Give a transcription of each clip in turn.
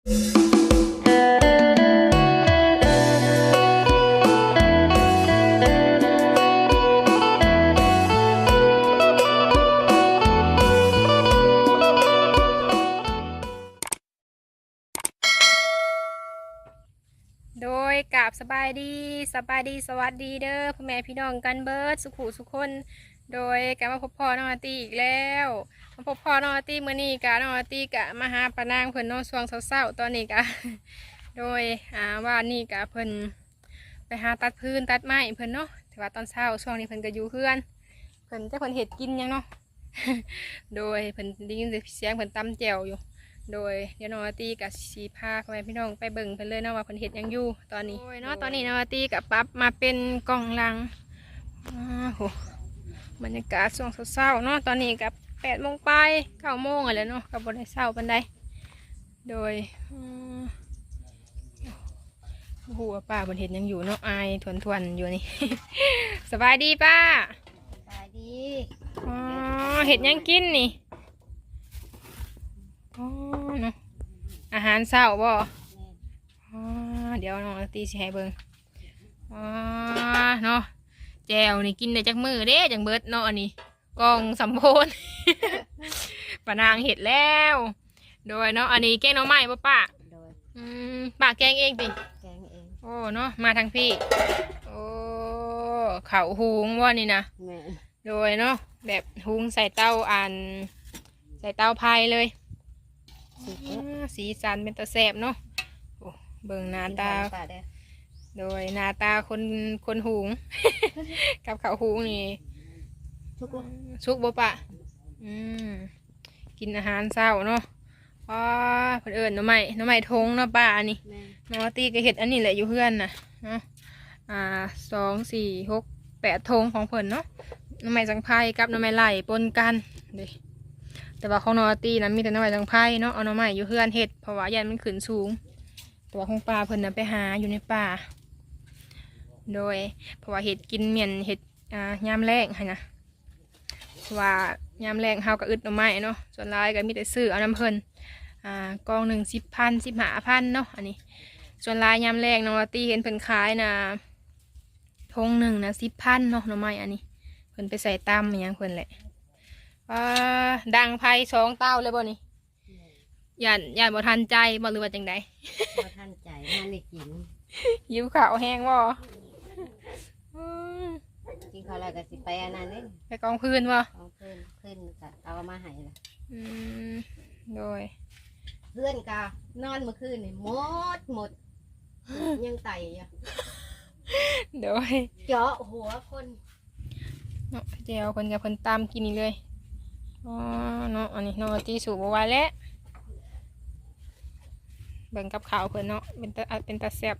โดยกราบสบายดีสบายดีสวัสดีเด้อพ่อแม่พี่น้องกันเบิร์ดสุขุสุขคน โดยกลับมาพบพ่อน้องอาร์ตีอีกแล้วมาพบพ่อน้องอาร์ตีมื้อนี้กะน้องอาร์ตีกะมาหาปานางเพิ่นเน้องช่วงเศร้าๆตอนนี้กะ โดยอ่าว่านี่กะเพิ่นไปหาตัดพื้นตัดไม้เพิ่นเนาะแต่ว่าตอนเช้าช่วงนี้เพิ่นก็อยู่เพื่อนเพิ่นจะเพิ่นเห็ดกินหยังเนาะโดยเพิ่นได้ยินเสียงเพิ่นตำแจ่วอยู่ โดยเดี๋ยวน้องอาร์ตีกับสีพาพ่อแม่พี่น้องไปเบิ่งเพิ่นเลยเนาะว่าเพิ่นเฮ็ดหยังอยู่ตอนนี้โดยเนาะตอนนี้น้องอาร์ตีกับปรับมาเป็นกล่องลังอ้าวโห บรรยากาศช่วงเช้าๆเนาะตอนนี้กับแปดโมงปลายเก้าโมงอะไรเนาะกับบนได้เช้าปันใดโดยอืมโอ้โหป้าบนเห็นยังอยู่เนาะอายทวนทวนๆอยู่นี่ สบายดีป้าสายดีอ๋อเห็ดหยังกินนี่อ๋อเนาะอาหารเช้าบ่อ๋อเดี๋ยวน้องตีสิให้เบิ่งอ๋อเนาะ แจวนี่กินได้จักมือเด้จังเบิดเนาะอันนี้กล่องสำโพน ปะนางเห็ดแล้ว โดยเนาะอันนี้แกงหน้องไม้ป่ะป้าโดยอืมป้าแกงเองติ แกงเองโอ้เนาะมาทางพี่ โอ้เขาหุงว่านี่นะแม่โดยเนาะแบบหุงใส่เตาอัน ใส่เตาพายเลยสิอ่าสีสันเป็นตาแสบเนาะโอ้เบิ่งหน้าตาป่าเด้อ โดยหน้าตาคนคนหุง กับเขาวหุงนี่ทุกคนชุกบ่ปะอืมกินอาหารเช้าเนาะว้าเพิ่นเอิญน้ำใหม่น้ำใหม่ทงเนาะป้าอันนี้แม่น้องอาตีก็เห็ดอันนี้แหละอยู่เพื่อนน่ะเนาะอ่าสองสี่หกแปดทงของเพิ่นเนาะน้ำใหม่สังไพ่กับน้ำใหม่ไหลปนกันเด้แต่ว่าของน้องอาตีนะมีแต่น้ำใหม่สังไพ่เนาะเอาน้ำใหม่อยู่เพื่อนเห็ดเพราะว่ายันมันขึ้นสูงแต่ว่าของปลาเพิ่นน่ะไปหาอยู่ในป่า โดยเพราะว่าเห็ดกินเหมียนเห็ดอ่ายามแรงค่ะนะเพราะว่ายามแรงเฮาก็อึดหน่อไม้เนาะส่วนหลายก็มีแต่ซื้อเอาน้ำเพิ่นอ่ากองหนึ่งสิบพันสิบห้าพันเนาะอันนี้ ส่วนหลายยามแรงน้องลาตี้เห็นเพิ่นขายนะทงหนึ่งนะสิบพันเนาะหน่อไม้อันนี้เพิ่นไปใส่ตำอหย่างเพิ่นแหละว้าดังไพ่สองเต้าเลยบ่นี่ย่านย่านบ่ทันใจบ่หรือว่าจังใดบ่ท่านใจมันได้กินยิ้วขาวแห้งบ่ อืมกินข้าวแล้วก็สิไปอันนั้นเด้ไปกองพื้นบ่เอาขึ้นขึ้นก็เอามาให้ละอืมโดย เพื่อนก็นอนเมื่อคืนนี่หมดหมด ยังไตอะโดยเจาะหัวคนเนาะเจียวเพิ่นกับเพิ่นตามกินนี่เลยอ๋อเนาะอันนี้น้องลาตี้สูบบ่ไหวแล้วเบิ่งกับข้าวเพิ่นเนาะเป็นตาเป็นตาแซ่บ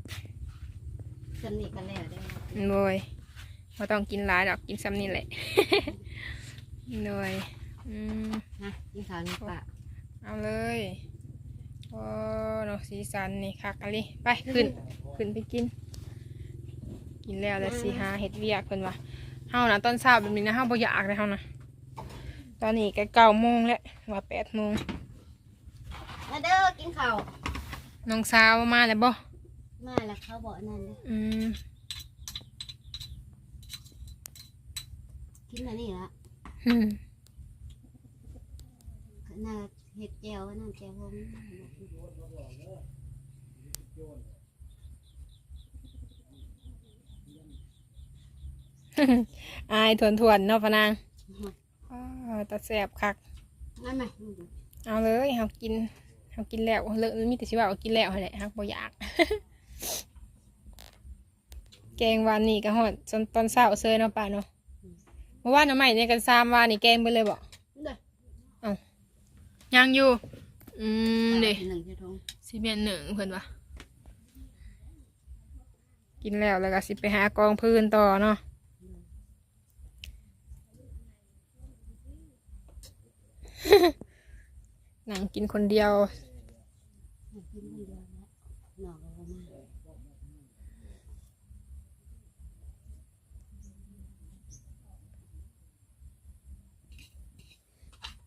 สำนีกันแล้วได้อ โดยเราต้องกินหลายดอกกินซ้ำนี่แหละ โดยอืม นะกินข้าวนี่ป่าเอาเลยโอ้เนาะสีสันนี่คักอะไรไปขึ้น ขึ้นไปกิน กินแล้วแล้วสีหาเห็ดเวียกเพิ่นว่าเฮานะตอนเช้าแบบนี้นะเฮาบ่อยากเลยเฮานะตอนนี้ก็เก้าโมงแล้วว่าแปดโมงมาเด้อกินข้าวน้องสาวมาแล้วบ่มาแล้วเขาบอกนั่นเด้ออืม กินอันนี้ละอืมน่าเห็ดแจ่วนั่นแจ่วผมอายทวนทวนๆเนาะพะนางอ้าวตาแสบคัก นั่นไหมเอาเลยเฮากินเฮากินแล้วเลิกมีแต่สิว่าเอากินแล้วหั่นแหละฮักบ่อยาก แกงวานนี่ก็ฮอดจนตอนเช้าเซยเนาะป้าเนาะ เมื่อวานน้ำใหม่เนี่ยกันซ้ำวานนี่แกงไปเลยบ่เด้อยังอยู่ อืมเด้หนึ่งชั่วโมงสิเมียนหนึ่งเพิ่นว่ากินแล้วแล้วก็สิไปหากองพื้นต่อเนาะนั่งกินคนเดียว กินคนเดียวแล้วหนอกเอามา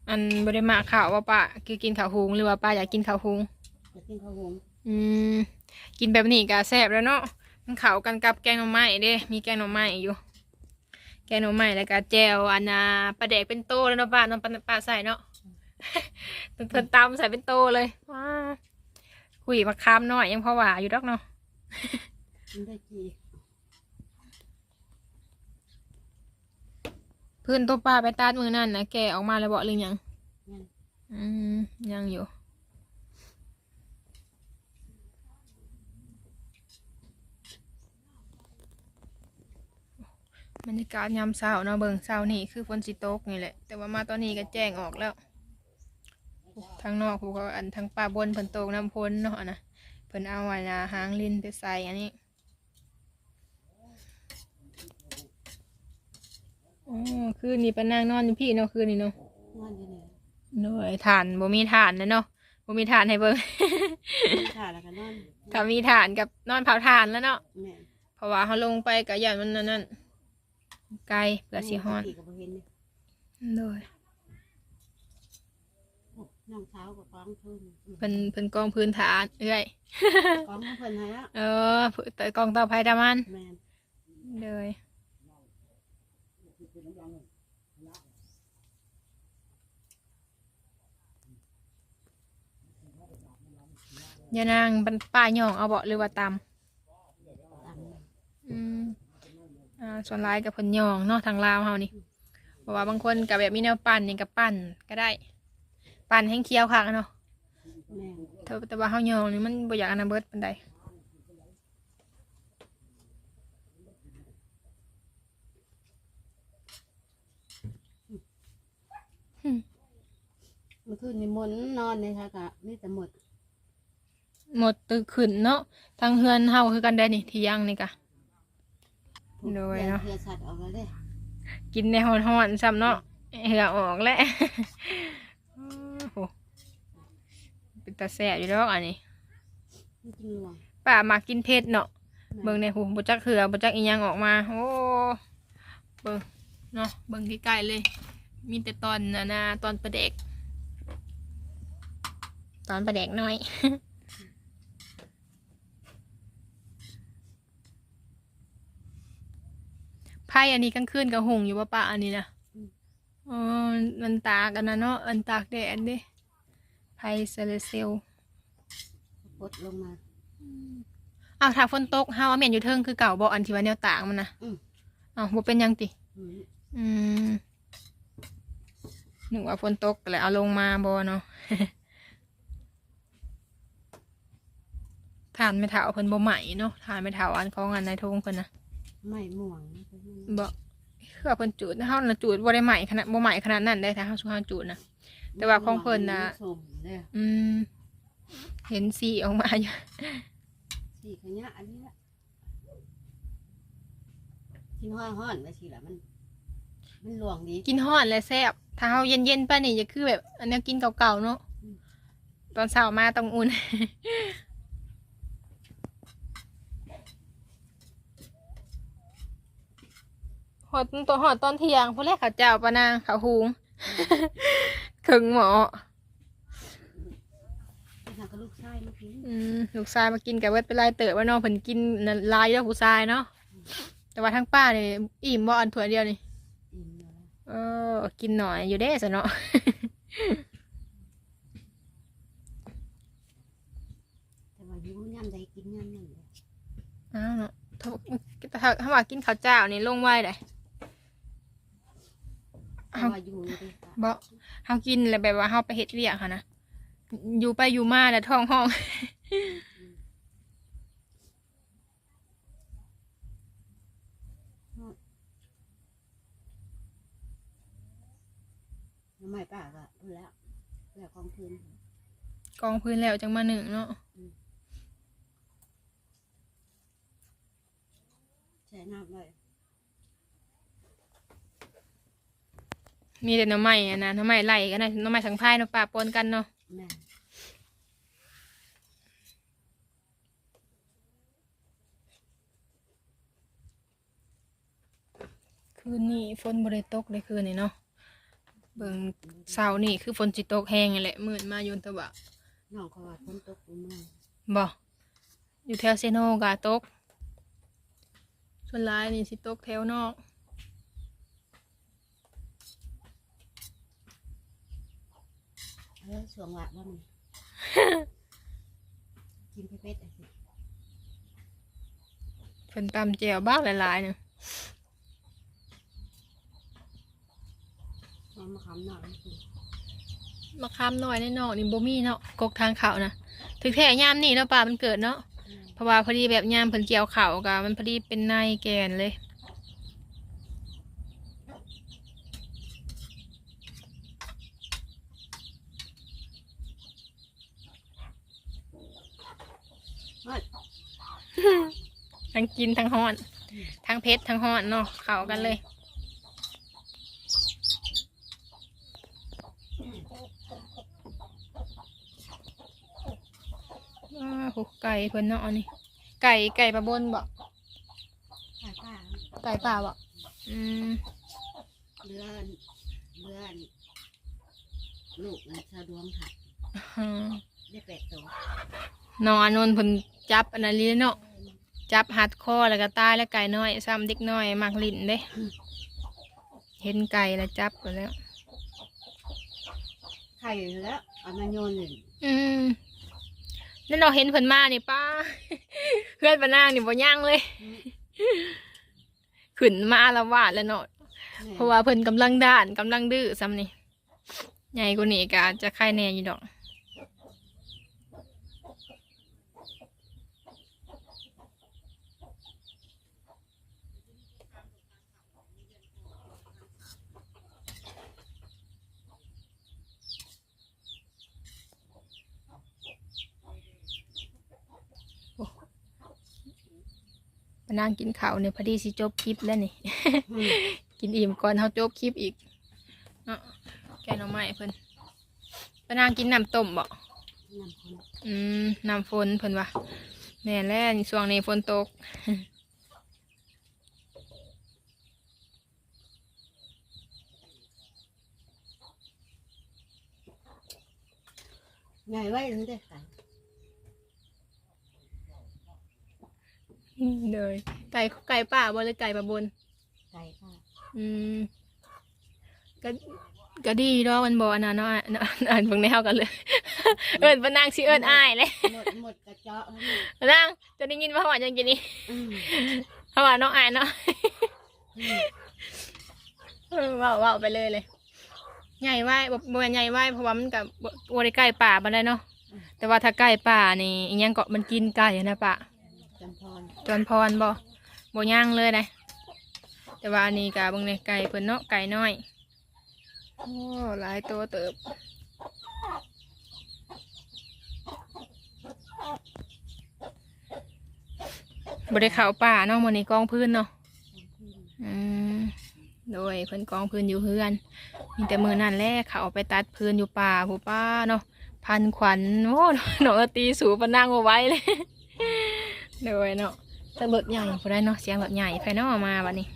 อันบริมาข่าวว่าป้าคือกินข้าวหุงหรือว่าป้าอยากกินข้าวหุงจะกินข้าวหุงอืมกินแบบนี้ก็แซ่บแล้วเนาะมันเข้ากันกับแกงหน่อไม้เด้ มีแกงหน่อไม้อยู่ แกงหน่อไม้แล้วก็แจวอันน่ะปลาแดกเป็นโตแล้วเนาะป้าเนาะปลาปลาใส่เนาะเพิ่นตำใส่เป็นโตเลยว้าคุยมาคามหน่อยยังพอหวาอยู่ดอกเนาะมันได้กี่ พื้นตัวปลาไปตัดมือนั่นนะแกะออกมาแล้วบอกหรือยังนั่นอืมยังอยู่บรรยากาศยามเช้าเนาะเบิ่งเช้านี่คือฝนสิตกนี่แหละ แต่ว่ามาตอนนี้ก็แจ้งออกแล้วทางนอกผูก็อันทางป่าบนเพิ่นตกน้ำพ้นเนาะอันนะเพิ่นเอาไว้นะหางลินไปใส่อันนี้ อ๋อคืนนี้ปะนางนอนอยู่พี่เนาะคืนนี้เนาะนอนอยู่เนี่ยโดยฐานบ่มีฐานนะเนาะบ่มีฐานให้เบิ่งกินข้าวแล้วก็นอนถ้ามีฐานกับนอนเผาฐานแล้วเนาะแม่เพราะว่าเขาลงไปกับยานมันนั่นนั่นไกลเผื่อสิฮอนกับบ่เห็นเนี่ยโดยโอ้น้องสาวกับกองทุนเพิ่นเพิ่นกองพื้นฐานเอ้อยกองของเพิ่นให้แล้วเออแต่กองเต่อภัยดามันแม่น เลย ยานางบรรป้าย่องเอาเบาะหรือว่าตำตามอืมอ่าส่วนร้ายกับเพิ่นยองเนาะทางลาวเฮานี่เพราะว่าบางคนกับแบบมีแนวปั่นอย่างกับปั่นก็ได้ ปั่นให้เคี้ยวคักอะเนาะแม่นแต่แต่ว่าเฮายองนี่มันบ่อยากอันนั้นเบิดปานใดเมื่อคืนนี่มนต์นอนเลยค่ะกะมีแต่หมด หมดตึกขึ้นเนาะทางเฮือนเฮาคือกันได้นี่ที่ยังนี่กะ โดยเนาะ เพื่อสัตว์ออกมาเลยกินในฮ้อนๆซ้ำเนาะเหือออกแล้วโอ้โหเป็นตาแซ่บอยู่ดอกอันนี้นี่จริงหลวงป้ามากินเผ็ดเนาะแม่นเบิ่งในหูบ่จักเหือบ่จักอีหยังออกมา โอ้ เบิ่งเนาะ เบิ่งใกล้ๆเลย มีแต่ตอนน่ะนะตอนประเด็ก ตอนประเด็กน้อย ไพ่อันนี้กลางคืนกับหงอยู่ว่าป้าอันนี้นะอ๋อมันตากกันนะเนาะอันตากแดดเด้ไพ่เซเลเซลปลดลงมาอ้าวถ้าฝนตกเฮาเอาแม่นอยู่เทิงคือเก่าบ่อันที่ว่าแนวตากมันนะอืมอ้าวบ่เป็นหยังติอืมอืมนึกว่าฝนตกแล้วเอาลงมาบ่เนาะทานไม่เถาเพิ่นบ่ใหม่เนาะทานไม่เถาอันของอันในทงเพิ่นนะ ไม่ม่วงนะบ่คือว่าเพิ่นจูดเฮาน่ะจูดบ่ได้ใหม่ขนาดบ่ใหม่ขนาดนั้นได้ถ้าเฮาสุเฮาจูดนะแต่ว่าของเพิ่นน่ะสมเนี่ยอืมเห็นสีออกมาอยู่สีขยะอันนี้ละกินห้อนห้อนๆไปสิละมันมันหลวงดีกินฮ้อนและแซ่บถ้าเฮาเย็นๆปานนี้จะคือแบบ อันนี้กินเก่าๆเนาะอืมตอนเช้ามาต้องอุ่น หอดตัวหอดตอนเที่ยงพอแรกข้าวเจ้าปะนางข้าวหุงขึงหมอไปทางกับลูกชายเมื่อกี้อืมลูกชายมากินกับเวทเป็นลายเต๋อว่าน้องเพิ่นกินน่ะลายเยอะผู้ชายเนาะแต่ว่าทั้งป้าเนี่ยอิ่มบ่อันถ้วยเดียวนี่อิ่มแล้วเออกินหน่อยอยู่เด้สะเนาะแต่ว่าหิวย่ำใดกินย่ำนั่นเลยอ้าวเนาะถ้าถ้าถ้าว่ากินข้าวเจ้านี่ลงไว้ได้ แต่ว่าอยู่นี่ดิค่ะบ่เฮากินแล้วแบบว่าเฮาไปเฮ็ดเวียกค่ะนะอยู่ไปอยู่มาแล้วท้องห้อง น้ำไม่ป้าก็พูดแล้วแล้วของคืน กองพื้นแล้วจังมาหนึ่งเนาะใช้น้ำเลย มีแต่หน้ำใหม่อะนะหน้ำใหม่ไล่กันนะหน้ำใหม่สังพายเนาะป่าปนกันเนาะแม่คืนนี้ฝนบ่ได้ตกเลยคืนนี้เนาะเบิ่งเช้านี่คือฝนสิตกแห้งนี่แหละมื้อมาอยู่แต่ว่าน้องเขาว่าฝนตกอยู่เมืองบ่อยู่แถวเซโนกาตกส่วนหลายนี่สิตกแถวนอก เออสวงหวะว่ามันกินเผ็ดๆอะสิเพิ่นตำแจ่วบ้างหลายๆเนี่ยน้องมะขามหน่อยสิมะขามน้อยในนอกนี่บ่มีเนาะกกทางเขานะถึงแท้ยามนี่เนาะป่ามันเกิดเนาะอืมเพราะว่าพอดีแบบยามเพิ่นเกี่ยวเขากะมันพอดีเป็นในแกนเลย เฮ้ย ทั้ง กินทั้งฮ้อน ทั้งเผ็ดทั้งฮ้อนเนาะเข้ากันเลย อ้าวโหไก่เพิ่นเนาะอันนี้ไก่ไก่ปลาบนบ่ป้าป้าไก่ป่าบ่อืมเลื่อนเลื่อนลูกนะสะดวงค่ะอืมได้แปดตัวนอนนนเพิ่นจับอันนั้นเลยเนาะ จับหัดคอแล้วก็ตายแล้วไก่น้อยซ้ำเด็กน้อยมักลิ้นเด้ เห็นไก่แล้วจับไปแล้ว ไข่แล้วเอามาโยนหนึ่งอืมนั่นเราเห็นเพิ่นมานี่ป้า เพื่อนปานางนี่บ่ย่างเลย ขึ้นมาละวาดแล้วเนาะเพราะว่าเพิ่นกำลังด้านกำลังดื้อซ้ำนี่ใหญ่กว่านี้ก็อาจจะไข่แน่อยู่ดอก นางกินข้าวเนี่ยพอดีสิจบคลิปแล้วนี่อืมกินอิ่มก่อนเขาจบคลิปอีกเนาะแกงหน่อไม้เพิ่นปานางกินน้ำต้มบ่น้ำคนอืมน้ำฝนเพิ่นว่าแน่แล้วนี่ช่วงนี้ฝนตกไงไว้ถึงได้ไข่เล ยไก่ไก่ป่าบ่หรือไก่ปลาบน ไก่ค่ะอืมก็ก็ดีดอกมันบ่อันนั้นเนาะอะอะอ่านเบิ่งในเฮากันเลย เอิ้นปานางสิเอิ้นอ้ายเลยหมดหมดกระเจาะปานางจะได้ยินว่าว่าจังกินนี่อืมเพราะว่าน้องอ้ายเนาะอืมเออว้าวว้าวไปเลยเลย ใหญ่ไว้บ่บ่แม่นใหญ่ไว้เพราะว่ามันกับบ่ได้ใกล้ป่าบ่ได้เนาะแต่ว่าถ้าใกล้ป่านี่อิหยังก็มันกินไก่นะป่าจำพร จอนพรบ่บ่ย่างเลยนะแต่ว่าอันนี้ก็เบิ่งในไก่เพิ่นเนาะไก่น้อยโอ้หลายตัวเติบบ่ได้เขาป่าเนาะมื้อนี้กองพื้นเนาะอืมโดยเพิ่นกองพื้นอยู่เฮือน มีแต่มือนั่นแหละเขาเอาไปตัดพื้นอยู่ป่าผู้ป้าเนาะพันขวัญโอ้หนอตีสูบนั่งเอาไว้เลยโดยเนาะ แต่รถใหญ่พอได้เนาะเสียงรถใหญ่ไฟนาะมาบัดนี้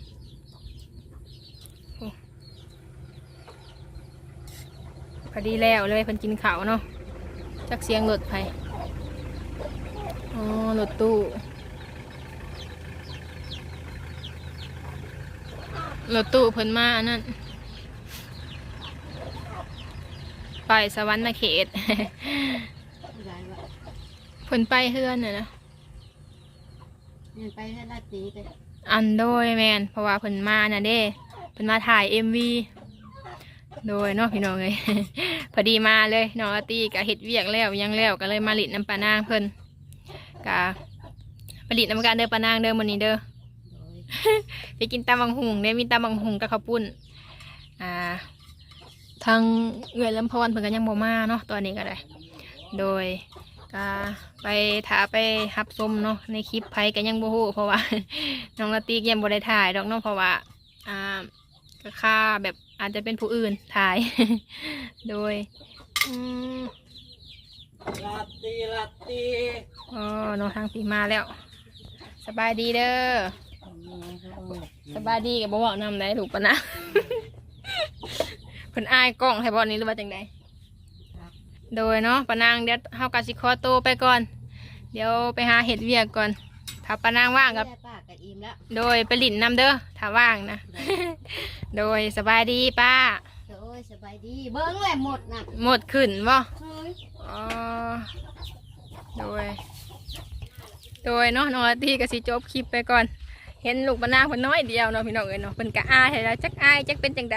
พอดีแล้วเลยเพิ่นกินข้าวเนาะจักเสียงรถไฟอ๋อรถตู้รถตู้เพิ่นมาอันนั่นไปสวรรค์เขตยายว่าเพิ่นไปเฮือนน่ะนะ เงินไปให้ลาดตีไปอันโดยแมนเพราะว่าเพิ่นมาน่ะเด้เพิ่นมาถ่าย MV โดยเนาะพี่น้องเอ้ยพอดีมาเลยน้องอาตี้ก็เฮ็ดเวียกแล้วยังแล้วก็เลยมาหลิดน้ำปลานางเพิ่นก็ผลิตน้ำกันเด้อปลานางเด้อมื้อนี้เด้อ ไปกินตำบังหุงได้มีตำบังหุงกับข้าวปุ้น อ่า ทางเอื้อยลำพอนเพิ่นก็ยังบ่มาเนาะตอนนี้ก็ได้ โดย ก็ไปถาไปหับชมเนาะในคลิปไผก็ยังบ่ฮู้เพราะว่า น้องละตีกยังบ่ได้ถ่ายดอกเนาะเพราะว่าอ่าก็ค่าแบบอาจจะเป็นผู้อื่นถ่าย โดยอืมลาตีลาตีอ๋อเนาะทางพี่มาแล้ว สบายดีเด้อสบายดีกับบ่เว้านำได้ถูกปะนะ เพิ่นอายกล้องให้บ่นี้หรือว่าจังไดครับ โดยเนาะปานางเดี๋ยวเฮากะสิขอตัวไปก่อน เดี๋ยวไปหาเห็ดเวียกก่อน ถ้าปานางว่างกับได้ป้ากับอิ่มแล้วโดยไปหลินน้ำเด้อถ้าว่างนะ โดยสบายดีป้า โอ้ยสบายดี เบิ้งแหละหมดน่ะหมดขึ้นบ่ เฮ้ยอ๋อโดย โดยเนาะน้องอาร์ตี้ก็สิจบคลิปไปก่อน เห็นลูกปานางเพิ่นน้อยเดียวเนาะพี่น้องเอ้ยเนาะเพิ่นก็อายให้แล้วจักอายจักเป็นจังใด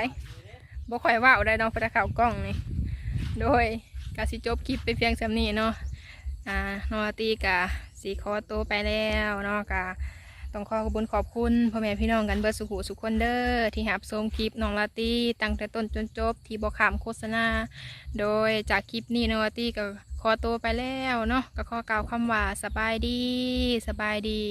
บ่ค่อยเว้าได้เนาะเพิ่นเข้ากล้องนี่ โดย ก็สิจบคลิปไปเพียงส่ำนี้เนาะอ่าน้องอาร์ตี้ก็สิขอตัวไปแล้วเนาะก็ต้องขอขอบคุญขอบคุณพ่อแม่พี่น้องกันเบิดสุขุสุขคนเด้อที่หับชมคลิปน้องลาตี้ตั้งแต่ต้นจนจบ ที่บอกขามโฆษณา โดยจากคลิปนี้น้องลาตี้ก็ขอตัวไปแล้วเนาะก็ขอกล่าวคำว่าสบายดี สบายดี